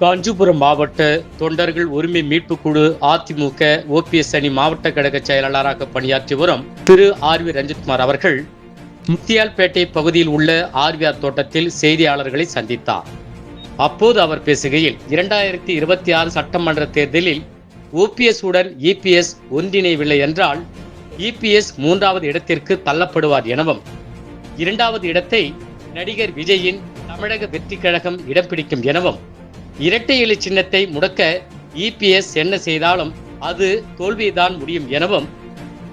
Kanchipuram மாவட்ட தொண்டர்கள் உரிமை மீட்புக் குழு அதிமுக ஓபிஎஸ் அணி மாவட்ட கழக செயலாளராக பணியாற்றி வரும் திரு ஆர் வி ரஞ்சித்குமார் அவர்கள் முத்தியால்பேட்டை பகுதியில் உள்ள ஆர்விஆர் தோட்டத்தில் செய்தியாளர்களை சந்தித்தார். அப்போது அவர் பேசுகையில் இரண்டாயிரத்தி இருபத்தி ஆறு சட்டமன்ற தேர்தலில் ஓபிஎஸ் உடன் இபிஎஸ் ஒன்றிணையவில்லை என்றால் இபிஎஸ் மூன்றாவது இடத்திற்கு தள்ளப்படுவார் எனவும் இரண்டாவது இடத்தை நடிகர் விஜயின் தமிழக வெற்றி கழகம் இடம் பிடிக்கும் எனவும் இரட்டை இலை சின்னத்தை முடக்க இபிஎஸ் என்ன செய்தாலும் அது தோல்விதான் முடியும் எனவும்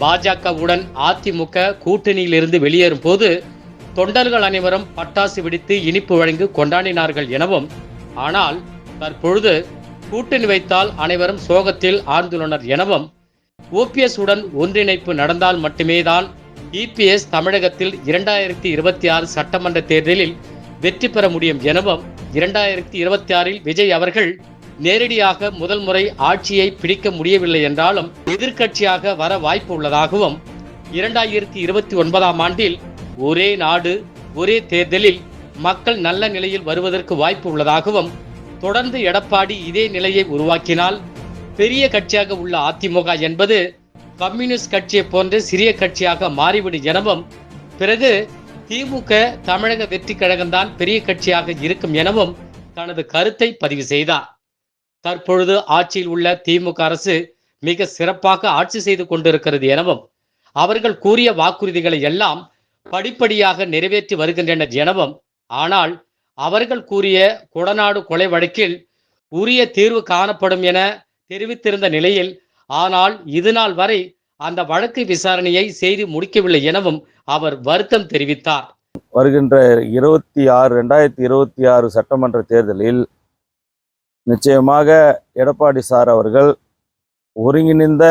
பாஜகவுடன் அதிமுக கூட்டணியிலிருந்து வெளியேறும் போது தொண்டர்கள் அனைவரும் பட்டாசு வெடித்து இனிப்பு வழங்கி கொண்டாடினார்கள் எனவும் ஆனால் தற்பொழுது கூட்டணி வைத்தால் அனைவரும் சோகத்தில் ஆழ்ந்துள்ளனர் எனவும் ஓபிஎஸ் உடன் ஒன்றிணைப்பு நடந்தால் மட்டுமே தான் இபிஎஸ் தமிழகத்தில் இரண்டாயிரத்தி இருபத்தி ஆறு சட்டமன்ற தேர்தலில் வெற்றி பெற முடியும் எனவும் இரண்டாயிரத்தி இருபத்தி ஆறில் விஜய் அவர்கள் நேரடியாக முதல் முறை ஆட்சியை பிடிக்க முடியவில்லை என்றாலும் எதிர்க்கட்சியாக வர வாய்ப்பு உள்ளதாகவும் இரண்டாயிரத்தி இருபத்தி ஒன்பதாம் ஆண்டில் ஒரே நாடு ஒரே தேர்தலில் மக்கள் நல்ல நிலையில் வருவதற்கு வாய்ப்பு உள்ளதாகவும் தொடர்ந்து எடப்பாடி இதே நிலையை உருவாக்கினால் பெரிய கட்சியாக உள்ள அதிமுக என்பது கம்யூனிஸ்ட் கட்சியை போன்ற சிறிய கட்சியாக மாறிவிடும் எனவும் பிறகு திமுக தமிழக வெற்றி கழகம்தான் பெரிய கட்சியாக இருக்கும் எனவும் தனது கருத்தை பதிவு செய்தார். தற்பொழுது ஆட்சியில் உள்ள திமுக அரசு மிக சிறப்பாக ஆட்சி செய்து கொண்டிருக்கிறது எனவும் அவர்கள் கூறிய வாக்குறுதிகளை எல்லாம் படிப்படியாக நிறைவேற்றி வருகின்றனர் எனவும் ஆனால் அவர்கள் கூறிய கொடநாடு கொலை வழக்கில் உரிய தீர்வு காணப்படும் என தெரிவித்திருந்த நிலையில் ஆனால் இதுநாள் வரை அந்த வழக்கு விசாரணையை செய்து முடிக்கவில்லை எனவும் அவர் வருத்தம் தெரிவித்தார். வருகின்ற இருபத்தி ஆறு ரெண்டாயிரத்தி இருபத்தி ஆறு சட்டமன்ற தேர்தலில் நிச்சயமாக எடப்பாடி சார் அவர்கள் ஒருங்கிணைந்த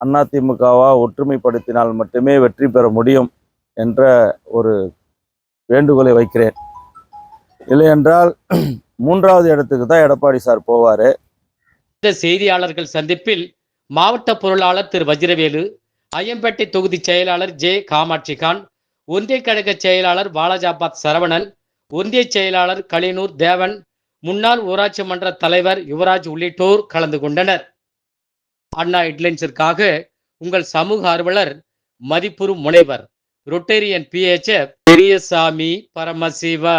அதிமுகவா ஒற்றுமைப்படுத்தினால் மட்டுமே வெற்றி பெற முடியும் என்ற ஒரு வேண்டுகோளை வைக்கிறேன். இல்லையென்றால் மூன்றாவது இடத்துக்கு தான் எடப்பாடி சார் போவார். இந்த செய்தியாளர்கள் சந்திப்பில் மாவட்ட பொருளாளர் திரு வஜ்ரவேலு ஐயம்பேட்டை தொகுதி செயலாளர் ஜே காமாட்சிகான் ஒன்றிய கழக செயலாளர் பாலாஜாபாத் சரவணன் ஒன்றிய செயலாளர் கலினூர் தேவன் முன்னாள் ஊராட்சி மன்ற தலைவர் யுவராஜ் உள்ளிட்டோர் கலந்து கொண்டனர். அண்ணா ஹெட்லைன்ஸிற்காக உங்கள் சமூக ஆர்வலர் மதிப்புறு முனைவர் ரொட்டேரியன் பிஹெச்எஃப் பெரியசாமி பரமசிவா